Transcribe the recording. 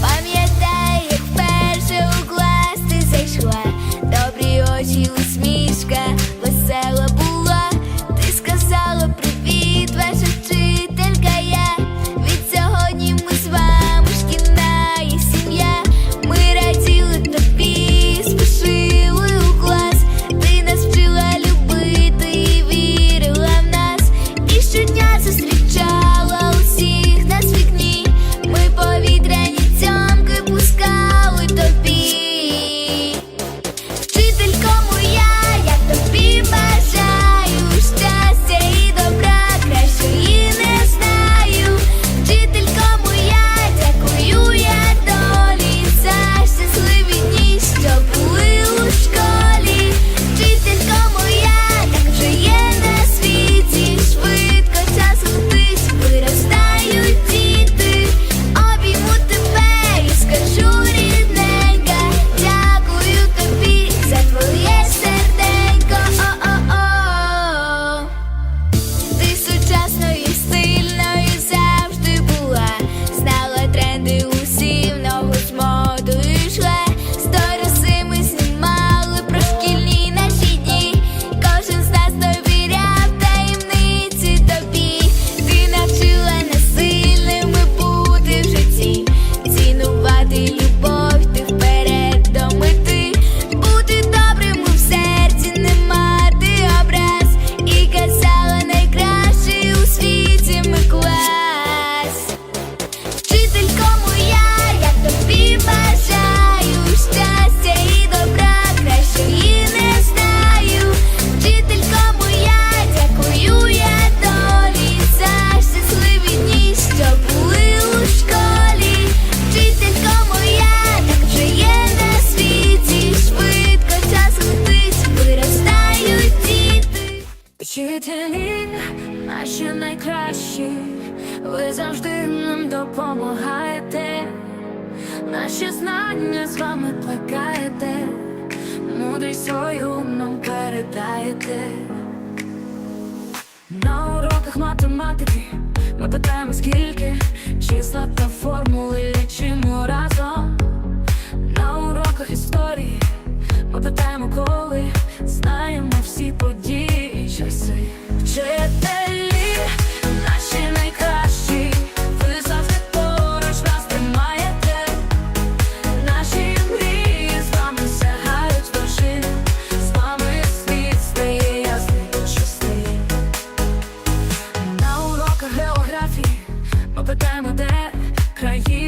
Bye. me cuelga. наші найкращі, ви завжди нам допомагаєте, наші знання з вами плекаєте, мудрість свою нам передаєте. На уроках математики ми питаємо, скільки числа та формули лічимо. Cause you.